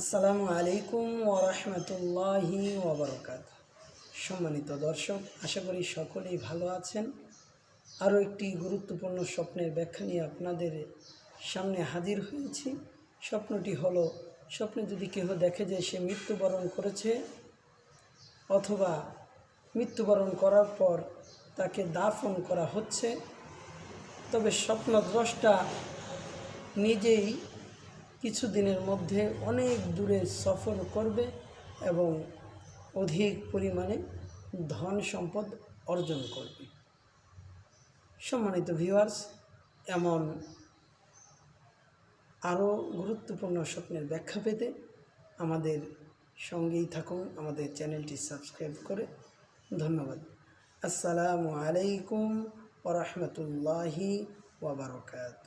আসসালামু আলাইকুম ওরহমতুল্লাহি ওবরকাত সম্মানিত দর্শক, আশা করি সকলেই ভালো আছেন। আরও একটি গুরুত্বপূর্ণ স্বপ্নের ব্যাখ্যা নিয়ে আপনাদের সামনে হাজির হয়েছি। স্বপ্নটি হলো, স্বপ্নে যদি কেহ দেখে যে সে মৃত্যুবরণ করেছে অথবা মৃত্যুবরণ করার পর তাকে দাফন করা হচ্ছে, তবে স্বপ্নদ্রষ্টা নিজেই কিছুদিনের মধ্যে অনেক দূরে সফর করবে এবং অধিক পরিমাণে ধন সম্পদ অর্জন করবে। সম্মানিত ভিউয়ার্স এমন আরও গুরুত্বপূর্ণ স্বপ্নের ব্যাখ্যা পেতে আমাদের সঙ্গেই থাকুন, আমাদের চ্যানেলটি সাবস্ক্রাইব করে। ধন্যবাদ। আসসালামু আলাইকুম ওরহমতুল্লাহি ওবরকাত